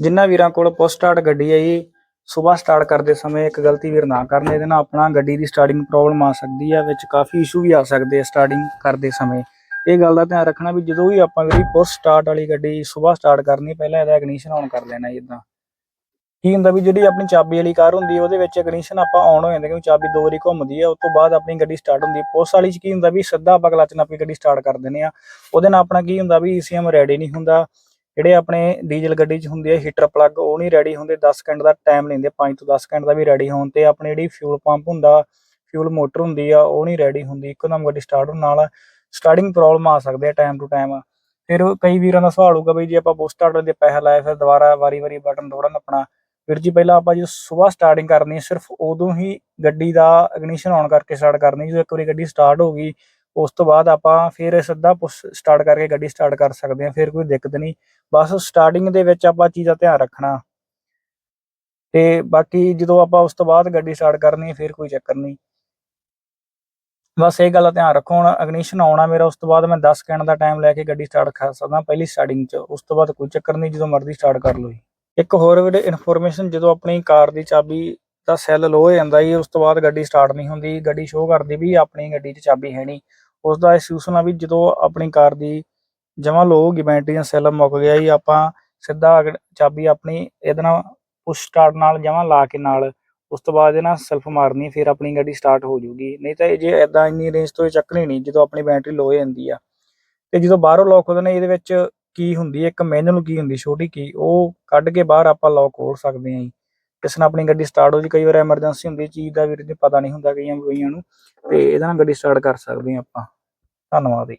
ਜਿੰਨਾ ਵੀਰਾਂ ਕੋਲ ਪੁਸ਼ ਸਟਾਰਟ ਗੱਡੀ ਹੈ ਜੀ, ਸਵੇਰ ਸਟਾਰਟ ਕਰਦੇ ਸਮੇਂ ਇੱਕ ਗਲਤੀ ਵੀਰ ਨਾ ਕਰਨ ਇਹਦੇ ਨਾਲ ਆਪਣਾ ਗੱਡੀ ਦੀ ਸਟਾਰਟਿੰਗ ਪ੍ਰੋਬਲਮ ਆ ਸਕਦੀ ਹੈ ਵਿੱਚ ਕਾਫੀ ਇਸ਼ੂ ਵੀ ਆ ਸਕਦੇ ਆ ਸਟਾਰਟਿੰਗ ਕਰਦੇ ਸਮੇਂ। ਇਹ ਗੱਲ ਦਾ ਧਿਆਨ ਰੱਖਣਾ ਵੀ ਜਦੋਂ ਵੀ ਆਪਾਂ ਵੀਰੇ ਪੁਸ਼ ਸਟਾਰਟ ਵਾਲੀ ਗੱਡੀ ਸਵੇਰ ਸਟਾਰਟ ਕਰਨੀ, ਪਹਿਲਾਂ ਇਹਦਾ ਇਗਨੀਸ਼ਨ ਆਨ ਕਰ ਲੈਣਾ ਇਦਾਂ ਕੀ ਹੁੰਦਾ ਵੀ ਜਿਹੜੀ ਆਪਣੀ ਚਾਬੀ ਵਾਲੀ ਕਾਰ ਹੁੰਦੀ ਹੈ ਉਹਦੇ ਵਿੱਚ ਇਗਨੀਸ਼ਨ ਆਪਾਂ ਆਨ ਹੋ ਜਾਂਦਾ ਕਿਉਂਕਿ ਚਾਬੀ ਦੋ ਵਾਰੀ ਘੁੰਮਦੀ ਹੈ ਉਸ ਤੋਂ ਬਾਅਦ ਆਪਣੀ ਗੱਡੀ ਸਟਾਰਟ ਹੁੰਦੀ ਹੈ ਪੁਸ਼ ਵਾਲੀ ਚ ਕੀ ਹੁੰਦਾ ਵੀ ਸਿੱਧਾ ਆਪਾਂ ਕਲਚ ਨਾਲ ਆਪਣੀ ਗੱਡੀ ਸਟਾਰਟ ਕਰ ਦਿੰਦੇ ਆ। ਉਹਦੇ ਨਾਲ ਆਪਣਾ ਕੀ ਹੁੰਦਾ ਵੀ ਈਸੀਐਮ ਰੈਡੀ ਨਹੀਂ ਹੁੰਦਾ। ਜਿਹੜੇ ਆਪਣੇ ਡੀਜ਼ਲ ਗੱਡੀ 'ਚ ਹੁੰਦੇ ਆ ਹੀਟਰ ਪਲੱਗ ਉਹ ਨਹੀਂ ਰੈਡੀ ਹੁੰਦੇ 10 ਸਕਿੰਟ ਦਾ ਟਾਈਮ ਲੈਂਦੇ 5 ਤੋਂ 10 ਸਕਿੰਟ ਦਾ ਵੀ ਰੈਡੀ ਹੋਣ ਤੇ ਆਪਣੀ ਜਿਹੜੀ ਫਿਊਲ ਪੰਪ ਹੁੰਦਾ ਫਿਊਲ ਮੋਟਰ ਹੁੰਦੀ ਆ, ਉਹ ਨਹੀਂ ਰੈਡੀ ਹੁੰਦੀ, ਇੱਕਦਮ ਗੱਡੀ ਸਟਾਰਟ ਹੋਣ ਨਾਲ ਸਟਾਰਟਿੰਗ ਪ੍ਰੋਬਲਮ ਆ ਸਕਦੇ ਆ ਟਾਈਮ ਟੂ ਟਾਈਮ ਫਿਰ ਕਈ ਵੀਰਾਂ ਦਾ ਸਵਾਲ ਹੋਊਗਾ ਬਈ ਜੇ ਆਪਾਂ ਬੂਸਟ ਸਟਾਰਟਰ ਦੇ ਪੈਸੇ ਲਾਏ ਫਿਰ ਦੁਬਾਰਾ ਵਾਰੀ-ਵਾਰੀ ਬਟਨ ਦੌੜਨ ਆਪਣਾ। ਵੀਰ ਜੀ, ਪਹਿਲਾਂ ਆਪਾਂ ਜਦੋਂ ਸਵੇਰ ਸਟਾਰਟਿੰਗ ਕਰਨੀ ਹੈ ਸਿਰਫ ਉਦੋਂ ਹੀ ਗੱਡੀ ਦਾ ਇਗਨੀਸ਼ਨ ਆਨ ਕਰਕੇ ਸਟਾਰਟ ਕਰਨੀ, ਜਦੋਂ ਇੱਕ ਵਾਰੀ ਗੱਡੀ ਸਟਾਰਟ ਹੋ ਗਈ ਉਸ ਤੋਂ ਬਾਅਦ ਆਪਾਂ ਫਿਰ ਸਿੱਧਾ ਸਟਾਰਟ ਕਰਕੇ ਗੱਡੀ ਸਟਾਰਟ ਕਰ ਸਕਦੇ ਹਾਂ, ਫਿਰ ਕੋਈ ਦਿੱਕਤ ਨਹੀਂ। ਬਸ ਸਟਾਰਟਿੰਗ ਦੇ ਵਿੱਚ ਆਪਾਂ ਚੀਜ਼ ਧਿਆਨ ਰੱਖਣਾ। ਤੇ ਬਾਕੀ ਜਦੋਂ ਆਪਾਂ ਉਸ ਤੋਂ ਬਾਅਦ ਗੱਡੀ ਸਟਾਰਟ ਕਰਨੀ ਫਿਰ ਕੋਈ ਚੱਕਰ ਨਹੀਂ। ਬਸ ਇਹ ਗੱਲ ਦਾ ਧਿਆਨ ਰੱਖੋ, ਹੁਣ ਅਗਨੀਸ਼ਨ ਆਉਣਾ ਮੇਰਾ, ਉਸ ਤੋਂ ਬਾਅਦ ਮੈਂ 10 ਸਕਿੰਟ ਦਾ ਟਾਈਮ ਲੈ ਕੇ ਗੱਡੀ ਸਟਾਰਟ ਕਰ ਸਕਦਾ ਪਹਿਲੀ ਸਟਾਰਟਿੰਗ 'ਚ। ਉਸ ਤੋਂ ਬਾਅਦ ਕੋਈ ਚੱਕਰ ਨਹੀਂ, ਜਦੋਂ ਮਰਜ਼ੀ ਸਟਾਰਟ ਕਰ ਲਓ ਇੱਕ ਹੋਰ ਵੀਰੇ ਇਨਫੋਰਮੇਸ਼ਨ ਜਦੋਂ ਆਪਣੀ ਕਾਰ ਦੀ ਚਾਬੀ ਦਾ ਸੈੱਲ ਲੋ ਹੋ ਜਾਂਦਾ ਜੀ, ਉਸ ਤੋਂ ਬਾਅਦ ਗੱਡੀ ਸਟਾਰਟ ਨਹੀਂ ਹੁੰਦੀ, ਗੱਡੀ ਸ਼ੋਅ ਕਰਦੀ ਵੀ ਆਪਣੀ ਗੱਡੀ 'ਚ ਚਾਬੀ ਹੈ ਨਹੀਂ। ਉਸ ਦਾ ਇਸ਼ੂਸ ਨਾ ਵੀ ਜਦੋਂ ਆਪਣੀ ਕਾਰ ਦੀ ਜਮਾ ਲੋ ਹੋ ਗਈ ਬੈਟਰੀ ਦਾ ਸੈੱਲ ਮੁੱਕ ਗਿਆ ਜੀ, ਆਪਾਂ ਸਿੱਧਾ ਚਾਬੀ ਆਪਣੀ ਇਹਦੇ ਨਾਲ ਪੁਸ਼ ਸਟਾਰਟ ਨਾਲ ਜਮਾ ਲਾ ਕੇ ਨਾਲ, ਉਸ ਤੋਂ ਬਾਅਦ ਇਹਨਾਂ ਸੈਲਫ ਮਾਰਨੀ, ਫਿਰ ਆਪਣੀ ਗੱਡੀ ਸਟਾਰਟ ਹੋ ਜੂਗੀ। ਨਹੀਂ ਤਾਂ ਇਹ ਜੇ ਐਦਾਂ ਇੰਨੀ ਰੇਂਜ ਤੋਂ ਇਹ ਚੱਕਣੀ ਨਹੀਂ, ਜਦੋਂ ਆਪਣੀ ਬੈਟਰੀ ਲੋ ਹੋ ਜਾਂਦੀ ਆ। ਤੇ ਜਦੋਂ ਬਾਹਰੋਂ ਲੌਕ ਹੁੰਦੇ ਨੇ, ਇਹਦੇ ਵਿੱਚ ਕੀ ਹੁੰਦੀ ਹੈ, ਇੱਕ ਮੈਨੂਅਲ ਕੀ ਹੁੰਦੀ, ਛੋਟੀ ਕੀ, ਉਹ ਕੱਢ ਕੇ ਬਾਹਰ ਆਪਾਂ ਲੌਕ ਖੋਲ ਸਕਦੇ ਹਾਂ ਜੀ। ਕਿਸੇ ਨਾਲ ਆਪਣੀ ਗੱਡੀ ਸਟਾਰਟ ਹੋ ਜੀ ਕਈ ਵਾਰ ਐਮਰਜੈਂਸੀ ਹੁੰਦੀ ਚੀਜ਼ ਦਾ ਵੀਰ ਜੀ ਪਤਾ ਨਹੀਂ ਹੁੰਦਾ ਕਈਆਂ ਕਈਆਂ ਨੂੰ, ਤੇ ਇਹਦੇ ਨਾਲ ਗੱਡੀ ਸਟਾਰਟ ਕਰ ਸਕਦੇ ਹਾਂ ਆਪਾਂ। ਧੰਨਵਾਦ ਜੀ।